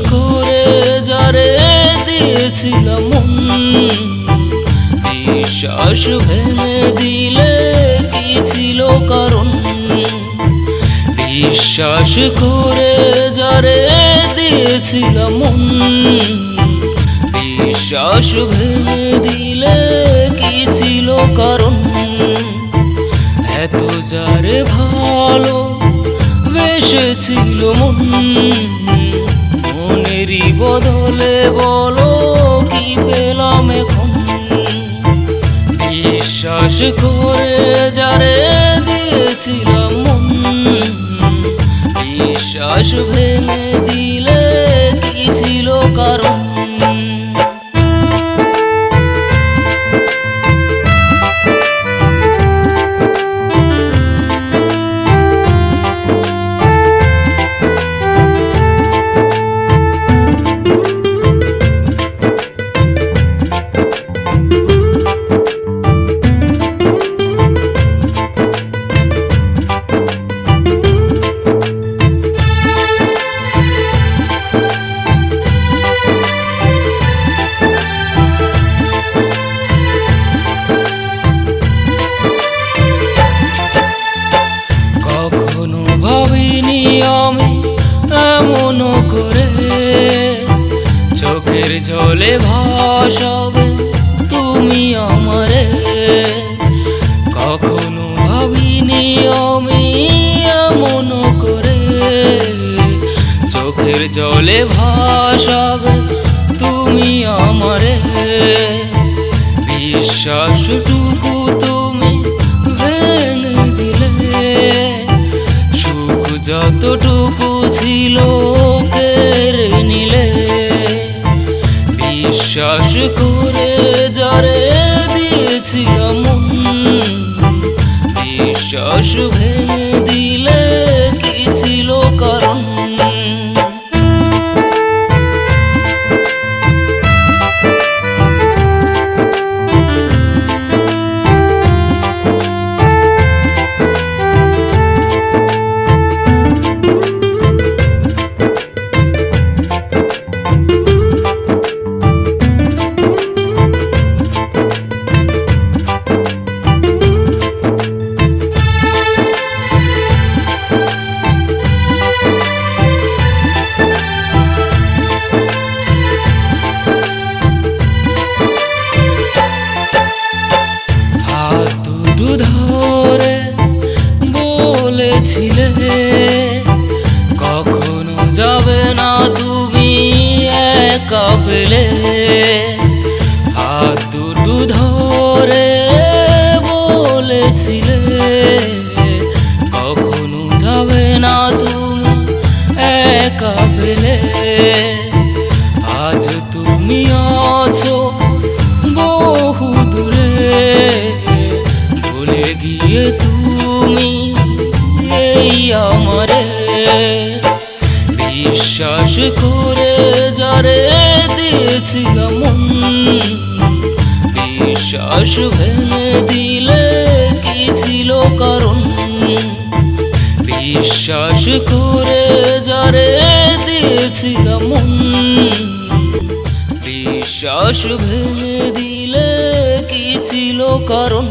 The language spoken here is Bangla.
করে যারে দিয়েছিলাম বিশ্বাস ভেঙে দিলে কি ছিল কারণ? বিশ্বাস করে যারে দিয়েছিলাম বিশ্বাস ভেঙে দিলে কি ছিল কারণ? এত যারে ভালো বেসেছিল মন। বদলে বলো কি পেলাম এখন? বিশ্বাস করে যারে দিয়েছিলাম মন বিশ্বাস ভেঙে দিলে জলে ভাসাবে তুমি আমারে। কখনো ভাবিনি আমি এমন করে। চোখের জলে ভাসাবে তুমি আমারে। বিশ্বাসটুকু করে জরে দিয়েছিলাম বিশ্বাস ভেঙে একা পেলে হাত দুটো ধরে বলেছিলে, কখনো যাবে না তুমি একা পেলে। আজ তুমি আছো বহু দূরে, ভুলে গিয়ে তুমি এই আমারে। বিশ্বাস করে যারে দিয়েছিলাম মন, বিশ্বাস ভেঙে দিলে কি ছিল কারণ? বিশ্বাস করে যারে দিয়েছিলাম বিশ্বাস ভেঙে দিলে কি ছিল কারণ?